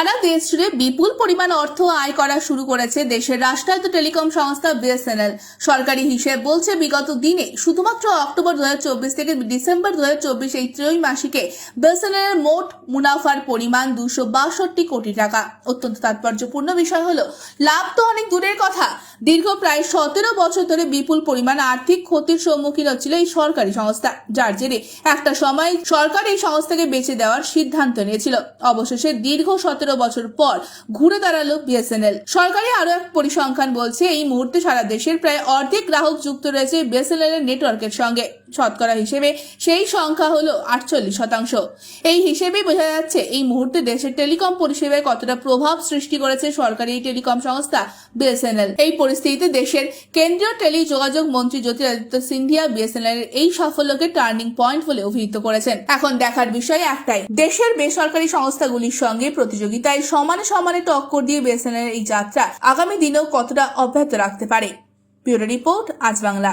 সারা দেশ জুড়ে বিপুল পরিমাণ অর্থ আয় করা শুরু করেছে দেশের রাষ্ট্রায়ত্ত টেলিকম সংস্থা বিএসএনএল। সরকারি হিসেব বলছে বিগত দিনে শুধুমাত্র অক্টোবর দু হাজার চব্বিশ থেকে ডিসেম্বর দু হাজার চব্বিশ এই ত্রৈমাসিকে বিএসএনএল এর মোট মুনাফার পরিমাণ দুশো বাষট্টি কোটি টাকা। অত্যন্ত তাৎপর্যপূর্ণ বিষয় হলো, লাভ তো অনেক দূরের কথা দীর্ঘ প্রায় সতেরো বছর ধরে বিপুল পরিমাণ আর্থিক ক্ষতির সম্মুখীন হচ্ছিল এই সরকারি সংস্থা, যার জেরে একটা সময় সরকার এই সংস্থাকে বেছে দেওয়ার সিদ্ধান্ত নিয়েছিল। অবশেষে দীর্ঘ সতেরো বছর পর ঘুরে দাঁড়াল বিএসএনএল। সরকারি আরও এক পরিসংখ্যান বলছে, এই মুহূর্তে সারা দেশের প্রায় অর্ধেক গ্রাহক যুক্ত রয়েছে বিএসএনএল এর নেটওয়ার্কের সঙ্গে। শতকরা হিসেবে সেই সংখ্যা হলো আটচল্লিশ শতাংশ। এই হিসেবেই বোঝা যাচ্ছে এই মুহূর্তে দেশের টেলিকম পরিষেবায় কতটা প্রভাব সৃষ্টি করেছে সরকারি টেলিকম সংস্থা বিএসএনএল। এই পরিস্থিতিতে দেশের কেন্দ্রীয় টেলি যোগাযোগ মন্ত্রী জ্যোতিরাদিত্য সিন্ধিয়া বিএসএনএল এর এই সাফল্যকে টার্নিং পয়েন্ট বলে অভিহিত করেছেন। এখন দেখার বিষয় একটাই, দেশের বেসরকারি সংস্থাগুলির সঙ্গে প্রতিযোগিতায় সমানে সমানে টক্কর দিয়ে বিএসএনএল এই যাত্রা আগামী দিনেও কতটা অব্যাহত রাখতে পারে? ব্যুরো রিপোর্ট, আজ বাংলা।